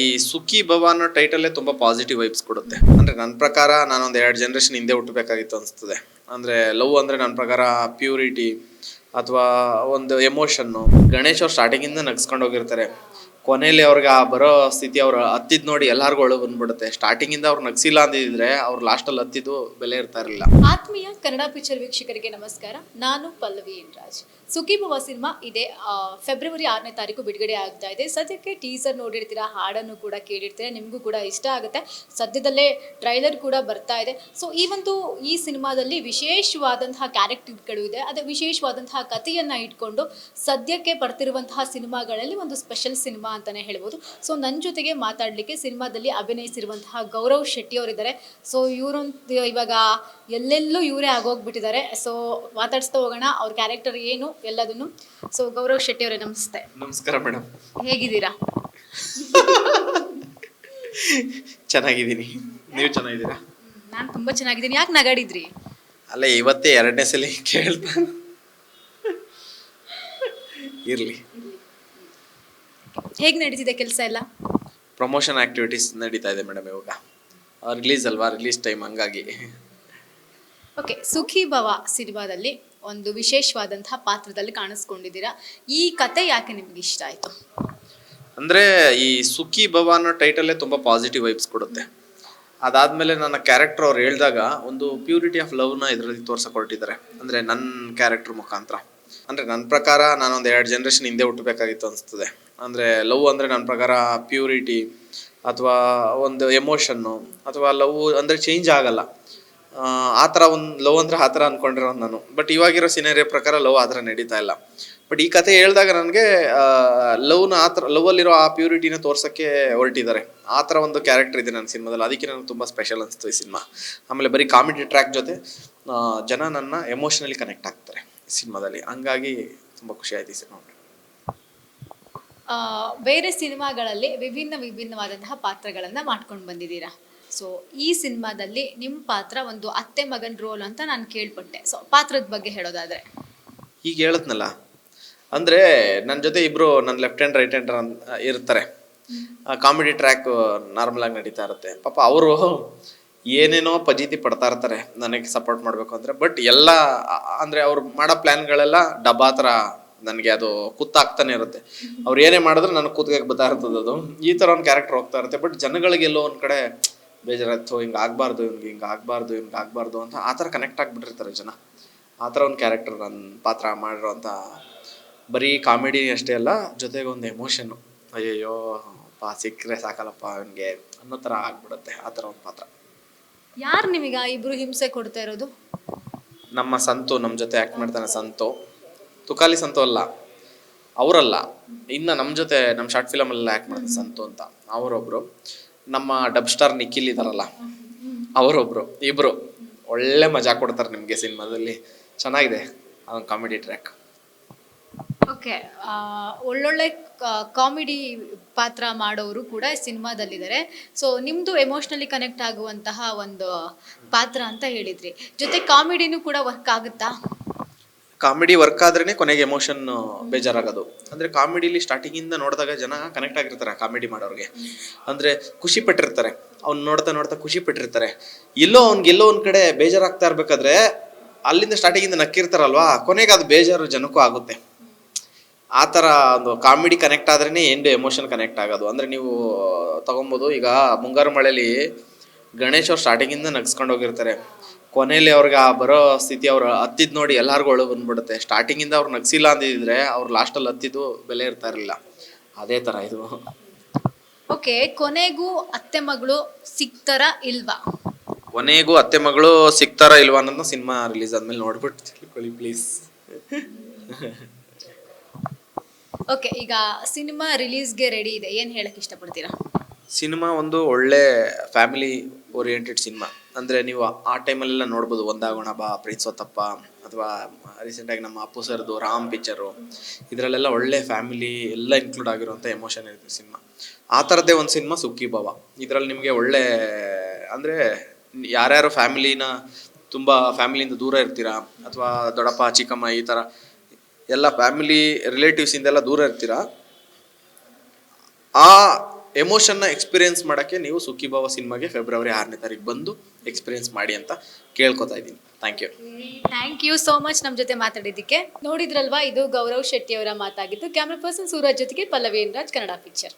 ಈ ಸುಖಿ ಭವ ಅನ್ನೋ ಟೈಟಲ್ಲೇ ತುಂಬ ಪಾಸಿಟಿವ್ ವೈಬ್ಸ್ ಕೊಡುತ್ತೆ. ಅಂದರೆ ನನ್ನ ಪ್ರಕಾರ ನಾನೊಂದು ಎರಡು ಜನ್ರೇಷನ್ ಹಿಂದೆ ಹುಟ್ಟಬೇಕಾಗಿತ್ತು ಅನಿಸ್ತದೆ. ಅಂದರೆ ಲವ್ ಅಂದರೆ ನನ್ನ ಪ್ರಕಾರ ಪ್ಯೂರಿಟಿ ಅಥವಾ ಒಂದು ಎಮೋಷನ್ನು ಗಣೇಶ್ ಅವ್ರು ಸ್ಟಾರ್ಟಿಂಗಿಂದ ನಗ್ಸ್ಕೊಂಡು ಹೋಗಿರ್ತಾರೆ. ಕೊನೆಯಲ್ಲಿ ಅವ್ರಿಗೆ ಆ ಬರೋ ಸ್ಥಿತಿ ಅವ್ರು ಹತ್ತಿದ್ ನೋಡಿ ಎಲ್ಲರಿಗೂ ಒಳಗೆ ಬಂದ್ಬಿಡುತ್ತೆ. ಸ್ಟಾರ್ಟಿಂಗಿಂದ ಅವ್ರು ನಗ್ಸಿಲ್ಲ ಅಂದಿದ್ರೆ ಅವ್ರು ಲಾಸ್ಟಲ್ಲಿ ಹತ್ತಿದ್ದು ಬೆಲೆ ಇರ್ತಾ ಇರಲಿಲ್ಲ. ಆತ್ಮೀಯ ಕನ್ನಡ ಪಿಕ್ಚರ್ ವೀಕ್ಷಕರಿಗೆ ನಮಸ್ಕಾರ. ನಾನು ಪಲ್ಲವಿ ಎನ್ ರಾಜ್ ಸುಖಿಭವ ಸಿನಿಮಾ ಇದೆ. ಫೆಬ್ರವರಿ ಆರನೇ ತಾರೀಕು ಬಿಡುಗಡೆ ಆಗ್ತಾ ಇದೆ. ಸದ್ಯಕ್ಕೆ ಟೀಸರ್ ನೋಡಿರ್ತೀರಾ? ಹಾಡನ್ನು ಕೂಡ ಕೇಳಿರ್ತೀರಾ? ನಿಮಗೂ ಕೂಡ ಇಷ್ಟ ಆಗುತ್ತೆ. ಸದ್ಯದಲ್ಲೇ ಟ್ರೈಲರ್ ಕೂಡ ಬರ್ತಾ ಇದೆ. ಸೊ ಈ ಒಂದು, ಈ ಸಿನಿಮಾದಲ್ಲಿ ವಿಶೇಷವಾದಂತಹ ಕ್ಯಾರೆಕ್ಟರ್ಗಳು ಇದೆ. ಅದೇ ವಿಶೇಷವಾದಂತಹ ಕಥೆಯನ್ನು ಇಟ್ಕೊಂಡು ಸದ್ಯಕ್ಕೆ ಬರ್ತಿರುವಂತಹ ಸಿನಿಮಾಗಳಲ್ಲಿ ಒಂದು ಸ್ಪೆಷಲ್ ಸಿನಿಮಾ ಅಂತಾನೆ ಹೇಳ್ಬೋದು. ಸೊ ನನ್ನ ಜೊತೆಗೆ ಮಾತಾಡಲಿಕ್ಕೆ ಸಿನಿಮಾದಲ್ಲಿ ಅಭಿನಯಿಸಿರುವಂತಹ ಗೌರವ್ ಶೆಟ್ಟಿ ಅವರಿದ್ದಾರೆ. ಸೊ ಇವರೊಂದು ಇವಾಗ ಎಲ್ಲೆಲ್ಲೂ ಇವರೇ ಆಗೋಗ್ಬಿಟ್ಟಿದ್ದಾರೆ. ಸೊ ಮಾತಾಡಿಸ್ತಾ ಹೋಗೋಣ ಅವ್ರ ಕ್ಯಾರೆಕ್ಟರ್ ಏನು ಎಲ್ಲದನ್ನು. ಸೊ ಗೌರವ್ ಶೆಟ್ಟಿ ಅವರೇ ನಮಸ್ತೆ. ನಮಸ್ಕಾರ ಮೇಡಮ್ ಹೇಗಿದ್ದೀರಾ? ಚೆನ್ನಾಗಿದ್ದೀನಿ. ನೀವು ಚೆನ್ನಾಗಿದ್ದೀರಾ? ನಾನು ತುಂಬ ಚೆನ್ನಾಗಿದ್ದೀನಿ. ಯಾಕೆ ನಗಾಡಿದ್ರಿ? ಅಲ್ಲ ಇವತ್ತೇ ಎರಡನೇ ಸಲ ಕೇಳ್ತಾ. ಇರಲಿ. ಹೇಗೆ ನಡೀತಿದೆ ಕೆಲಸ ಎಲ್ಲ? ಪ್ರಮೋಷನ್ ಆಕ್ಟಿವಿಟೀಸ್ ನಡೀತಾ ಇದೆ ಮೇಡಮ್ ಇವಾಗ. ರಿಲೀಸ್ ಅಲ್ವಾ? ರಿಲೀಸ್ ಟೈಮ್ ಹಂಗಾಗಿ. ಓಕೆ ಸುಖಿ ಭವ ಸಿನಿಮಾದಲ್ಲಿ ಒಂದು ವಿಶೇಷವಾದಂತಹ ಪಾತ್ರದಲ್ಲಿ ಕಾಣಿಸ್ಕೊಂಡಿದ್ದೀರಾ? ಈ ಕತೆ ಯಾಕೆ ನಿಮ್ಗೆ ಇಷ್ಟ ಆಯಿತು? ಅಂದರೆ ಈ ಸುಖಿ ಭವ ಅನ್ನೋ ಟೈಟಲ್ಲೇ ತುಂಬ ಪಾಸಿಟಿವ್ ವೈಬ್ಸ್ ಕೊಡುತ್ತೆ. ಅದಾದಮೇಲೆ ನನ್ನ ಕ್ಯಾರೆಕ್ಟರ್ ಅವ್ರು ಹೇಳಿದಾಗ ಒಂದು ಪ್ಯೂರಿಟಿ ಆಫ್ ಲವ್ನ ಇದರಲ್ಲಿ ತೋರ್ಸಕ್ಕೆ ಹೊರಟಿದ್ದಾರೆ ಅಂದರೆ ನನ್ನ ಕ್ಯಾರೆಕ್ಟರ್ ಮುಖಾಂತರ. ಅಂದರೆ ನನ್ನ ಪ್ರಕಾರ ನಾನೊಂದು ಎರಡು ಜನ್ರೇಷನ್ ಹಿಂದೆ ಹುಟ್ಟಬೇಕಾಗಿತ್ತು ಅನಿಸ್ತದೆ. ಅಂದರೆ ಲವ್ ಅಂದರೆ ನನ್ನ ಪ್ರಕಾರ ಪ್ಯೂರಿಟಿ ಅಥವಾ ಒಂದು ಎಮೋಷನ್ನು ಅಥವಾ ಲವ್ ಅಂದರೆ ಚೇಂಜ್ ಆಗಲ್ಲ. ಆ, ಥರ ಒಂದು ಲವ್ ಅಂದರೆ ಆ ಥರ ಅಂದ್ಕೊಂಡಿರೋದು ನಾನು. ಬಟ್ ಇವಾಗಿರೋ ಸಿನೇರಿಯೋ ಪ್ರಕಾರ ಲವ್ ಆ ಥರ ನಡೀತಾ ಇಲ್ಲ. ಬಟ್ ಈ ಕತೆ ಹೇಳಿದಾಗ ನನಗೆ ಲವ್ನ ಆ ಥರ ಲವಲ್ಲಿರೋ ಆ ಪ್ಯೂರಿಟಿನ ತೋರ್ಸೋಕ್ಕೆ ಹೊರಟಿದ್ದಾರೆ. ಆ ಥರ ಒಂದು ಕ್ಯಾರೆಕ್ಟರ್ ಇದೆ ನನ್ನ ಸಿನಿಮಾದಲ್ಲಿ ಅದಕ್ಕೆ ನನಗೆ ತುಂಬ ಸ್ಪೆಷಲ್ ಅನಿಸ್ತು ಈ ಸಿನಿಮಾ ಆಮೇಲೆ ಬರೀ ಕಾಮಿಡಿ ಟ್ರ್ಯಾಕ್ ಜೊತೆ ಜನ ನನ್ನ ಎಮೋಷನಲಿ ಕನೆಕ್ಟ್ ಆಗ್ತಾರೆ ಸಿನಿಮಾದಲ್ಲಿ ಹಂಗಾಗಿ ತುಂಬ ಖುಷಿ ಆಯ್ತು ಈ ಸಿನಿಮಾ ಬೇರೆ ಸಿನಿಮಾಗಳಲ್ಲಿ ವಿಭಿನ್ನ ವಿಭಿನ್ನವಾದಂತಹ ಪಾತ್ರಗಳನ್ನು ಮಾಡ್ಕೊಂಡು ಬಂದಿದ್ದೀರಾ? ಸೊ ಈ ಸಿನಿಮಾದಲ್ಲಿ ನಿಮ್ಮ ಪಾತ್ರ ಒಂದು ಅತ್ತೆ ಮಗನ್ ರೋಲ್ ಅಂತ ನಾನು ಕೇಳ್ಪಟ್ಟೆ. ಸೊ ಪಾತ್ರದ ಬಗ್ಗೆ ಹೇಳೋದಾದ್ರೆ. ಈಗ ಹೇಳತ್ನಲ್ಲ ಅಂದರೆ ನನ್ನ ಜೊತೆ ಇಬ್ಬರು ನನ್ನ ಲೆಫ್ಟ್ ಹ್ಯಾಂಡ್ ರೈಟ್ ಹ್ಯಾಂಡ್ ಇರ್ತಾರೆ. ಕಾಮಿಡಿ ಟ್ರ್ಯಾಕ್ ನಾರ್ಮಲ್ ಆಗಿ ನಡೀತಾ ಇರುತ್ತೆ. ಪಾಪ ಅವರು ಏನೇನೋ ಪಜೀತಿ ಪಡ್ತಾ ಇರ್ತಾರೆ, ನನಗೆ ಸಪೋರ್ಟ್ ಮಾಡಬೇಕು ಅಂದರೆ. ಬಟ್ ಎಲ್ಲ ಅಂದರೆ ಅಂದ್ರೆ ಅವ್ರು ಮಾಡೋ ಪ್ಲ್ಯಾನ್ಗಳೆಲ್ಲ ಡಬ್ಬಾ ಥರ ನನಗೆ ಅದು ಕುತ್ತಾಗ್ತಾನೆ ಇರುತ್ತೆ. ಅವ್ರು ಏನೇ ಮಾಡಿದ್ರು ನನಗೆ ಕೂತ್ಕಕ್ಕೆ ಬರ್ತಾ ಇರ್ತದೆ ಅದು. ಈ ಥರ ಒಂದು ಕ್ಯಾರೆಕ್ಟರ್ ಹೋಗ್ತಾ ಇರುತ್ತೆ. ಬಟ್ ಜನಗಳಿಗೆಲ್ಲೋ ಒಂದು ಕಡೆ ಬೇಜಾರಾಯ್ತು ಹಿಂಗೆ ಆಗಬಾರ್ದು ಹಿಂಗೆ ಹಿಂಗೆ ಆಗಬಾರ್ದು ಹಿಂಗೆ ಆಗಬಾರ್ದು ಅಂತ ಆ ಥರ ಕನೆಕ್ಟ್ ಆಗಿಬಿಟ್ಟಿರ್ತಾರೆ ಜನ. ಆ ಥರ ಒಂದು ಕ್ಯಾರೆಕ್ಟರ್ ನನ್ನ ಪಾತ್ರ ಮಾಡಿರೋಂಥ ಬರೀ ಕಾಮಿಡಿ ಅಷ್ಟೇ ಅಲ್ಲ ಜೊತೆಗೆ ಒಂದು ಎಮೋಷನ್ನು ಅಯ್ಯಯ್ಯೋ ಪಾ ಸಿಕ್ಕರೆ ಸಾಕಲ್ಲಪ್ಪ ಅವನಿಗೆ ಅನ್ನೋ ಥರ ಆಗ್ಬಿಡುತ್ತೆ ಆ ಥರ ಒಂದು ಪಾತ್ರ. ಯಾರು ನಿಮಗೆ ಆ ಇಬ್ರು ಹಿಂಸೆ ಕೊಡ್ತಾ ಇರೋದು? ನಮ್ಮ ಸಂತು ನಮ್ಮ ಜೊತೆ ಆ್ಯಕ್ಟ್ ಮಾಡ್ತಾನೆ ಸಂತು. ತುಕಾಲಿ ಸಂತು ಅಲ್ಲ, ಅವರಲ್ಲ. ಇನ್ನು ನಮ್ಮ ಜೊತೆ ನಮ್ಮ ಶಾರ್ಟ್ ಫಿಲಮಲ್ಲಿ ಆ್ಯಕ್ಟ್ ಮಾಡಿದ ಸಂತು ಅಂತ. ಅವರೊಬ್ರು. ನಮ್ಮ ಡಬ್ ಸ್ಟಾರ್ ನಿಖಿಲ್ ಇದಾರಲ್ಲ, ಅವರೊಬ್ರು, ಇಬ್ರು. ಒಳ್ಳೆ ಮಜಾ ಕೊಡ್ತಾರೆ ನಿಮಗೆ ಸಿನಿಮಾದಲ್ಲಿ. ಚೆನ್ನಾಗಿದೆ ಅದೊಂದು ಕಾಮಿಡಿ ಟ್ರ್ಯಾಕ್ ಓಕೆ ಒಳ್ಳೊಳ್ಳೆ ಕಾಮಿಡಿ ಪಾತ್ರ ಮಾಡೋರು ಕೂಡ ಸಿನಿಮಾದಲ್ಲಿದ್ದಾರೆ ಸೊ ನಿಮ್ಮದು ಎಮೋಷ್ನಲಿ ಕನೆಕ್ಟ್ ಆಗುವಂತಹ ಒಂದು ಪಾತ್ರ ಅಂತ ಹೇಳಿದ್ರಿ. ಜೊತೆ ಕಾಮಿಡಿನೂ ಕೂಡ ವರ್ಕ್ ಆಗುತ್ತಾ? ಕಾಮಿಡಿ ವರ್ಕ್ ಆದ್ರೇನೆ ಕೊನೆಗೆ ಎಮೋಷನ್ ಬೇಜಾರಾಗೋದು. ಅಂದ್ರೆ ಕಾಮಿಡಿಲಿ ಸ್ಟಾರ್ಟಿಂಗ್ ಇಂದ ನೋಡಿದಾಗ ಜನ ಕನೆಕ್ಟ್ ಆಗಿರ್ತಾರೆ ಕಾಮಿಡಿ ಮಾಡೋರಿಗೆ. ಅಂದ್ರೆ ಖುಷಿ ಪಟ್ಟಿರ್ತಾರೆ. ಅವ್ನು ನೋಡ್ತಾ ನೋಡ್ತಾ ಖುಷಿ ಪಟ್ಟಿರ್ತಾರೆ. ಎಲ್ಲೋ ಅವ್ನಿಗೆ ಎಲ್ಲೋ ಒಂದ್ ಕಡೆ ಬೇಜಾರಾಗ್ತಾ ಇರ್ಬೇಕಾದ್ರೆ ಅಲ್ಲಿಂದ ಸ್ಟಾರ್ಟಿಂಗ್ ಇಂದ ನಕ್ಕಿರ್ತಾರಲ್ವಾ, ಕೊನೆಗೆ ಅದು ಬೇಜಾರು ಜನಕ್ಕೂ ಆಗುತ್ತೆ. ಆ ಥರ ಒಂದು ಕಾಮಿಡಿ ಕನೆಕ್ಟ್ ಆದ್ರೇನೆ ಎಂಡು ಎಮೋಷನ್ ಕನೆಕ್ಟ್ ಆಗೋದು. ಅಂದ್ರೆ ನೀವು ತಗೊಬೋದು. ಈಗ ಮುಂಗಾರು ಮಳೆಯಲ್ಲಿ ಗಣೇಶ್ ಅವ್ರು ಸ್ಟಾರ್ಟಿಂಗಿಂದ ನಗ್ಸ್ಕೊಂಡು ಹೋಗಿರ್ತಾರೆ. ಕೊನೆಯಲ್ಲಿ ಅವ್ರಿಗೆ ಆ ಬರೋ ಸ್ಥಿತಿ ಅವ್ರು ಹತ್ತಿದ್ ನೋಡಿ ಎಲ್ಲರಿಗೂ ಒಳಗೆ ಬಂದ್ಬಿಡುತ್ತೆ. ಸ್ಟಾರ್ಟಿಂಗಿಂದ ಅವ್ರು ನಗ್ಸಿಲ್ಲ ಅಂದಿದ್ರೆ ಅವ್ರು ಲಾಸ್ಟಲ್ಲಿ ಹತ್ತಿದ್ದು ಬೆಲೆ ಇರ್ತಾ ಇರಲಿಲ್ಲ. ಅದೇ ಥರ ಇದು. ಓಕೆ ಕೊನೆಗೂ ಅತ್ತೆ ಮಗಳು ಸಿಗ್ತಾರ ಇಲ್ವಾ? ಕೊನೆಗೂ ಅತ್ತೆ ಮಗಳು ಸಿಗ್ತಾರ ಇಲ್ವಾ ಅನ್ನೋದು ಸಿನಿಮಾ ರಿಲೀಸ್ ಆದ್ಮೇಲೆ ನೋಡ್ಬಿಟ್ಟು ತಿಳ್ಕೊಳ್ಳಿ ಪ್ಲೀಸ್ ಓಕೆ ಈಗ ಸಿನಿಮಾ ರಿಲೀಸ್ಗೆ ರೆಡಿ ಇದೆ. ಏನು ಹೇಳಕ್ ಇಷ್ಟಪಡ್ತೀರಾ? ಸಿನಿಮಾ ಒಂದು ಒಳ್ಳೆ ಫ್ಯಾಮಿಲಿ ಓರಿಯೆಂಟೆಡ್ ಸಿನಿಮಾ. ಅಂದರೆ ನೀವು ಆ ಟೈಮಲ್ಲೆಲ್ಲ ನೋಡ್ಬೋದು, ಒಂದಾಗೋಣ ಬಾ ಪ್ರೀತ್ಸೋತಪ್ಪ ಅಥವಾ ರೀಸೆಂಟಾಗಿ ನಮ್ಮ ಅಪ್ಪು ಸರ್ದು, ರಾಮ್ ಪಿಕ್ಚರು ಇದರಲ್ಲೆಲ್ಲ ಒಳ್ಳೆ ಫ್ಯಾಮಿಲಿ ಎಲ್ಲ ಇನ್ಕ್ಲೂಡ್ ಆಗಿರುವಂಥ ಎಮೋಷನ್ ಇರುತ್ತೆ ಸಿನಿಮಾ. ಆ ಥರದ್ದೇ ಒಂದು ಸಿನಿಮಾ ಸುಕ್ಕಿ ಭವ ಇದರಲ್ಲಿ ನಿಮಗೆ ಒಳ್ಳೆ, ಅಂದರೆ ಯಾರ್ಯಾರು ಫ್ಯಾಮಿಲಿನ ತುಂಬ ಫ್ಯಾಮಿಲಿಯಿಂದ ದೂರ ಇರ್ತೀರಾ? ಅಥವಾ ದೊಡ್ಡಪ್ಪ, ಚಿಕ್ಕಮ್ಮ ಈ ಥರ ಎಲ್ಲ ಫ್ಯಾಮಿಲಿ ರಿಲೇಟಿವ್ಸಿಂದೆಲ್ಲ ದೂರ ಇರ್ತೀರಾ? ಆ ಎಮೋಷನ್ನ ಎಕ್ಸ್ಪೀರಿಯನ್ಸ್ ಮಾಡೋಕ್ಕೆ ನೀವು ಸುಖಿ ಭಾವ ಸಿನಿಮಾಗೆ ಫೆಬ್ರವರಿ ಆರನೇ ತಾರೀಕು ಬಂದು ಎಕ್ಸ್ಪೀರಿಯನ್ಸ್ ಮಾಡಿ ಅಂತ ಕೇಳ್ಕೊತಾ ಇದ್ದೀನಿ. Thank you thank you so much ನಮ್ಮ ಜೊತೆ ಮಾತಾಡಿದ್ದಕ್ಕೆ. ನೋಡಿದ್ರಲ್ವಾ, ಇದು ಗೌರವ್ ಶೆಟ್ಟಿ ಅವರ ಮಾತಾಗಿತ್ತು ಕ್ಯಾಮ್ರಾ ಪರ್ಸನ್ ಸೂರಜ್ ಜೊತೆಗೆ ಪಲ್ಲವಿ ರಾಜ್ ಕನ್ನಡ ಪಿಕ್ಚರ್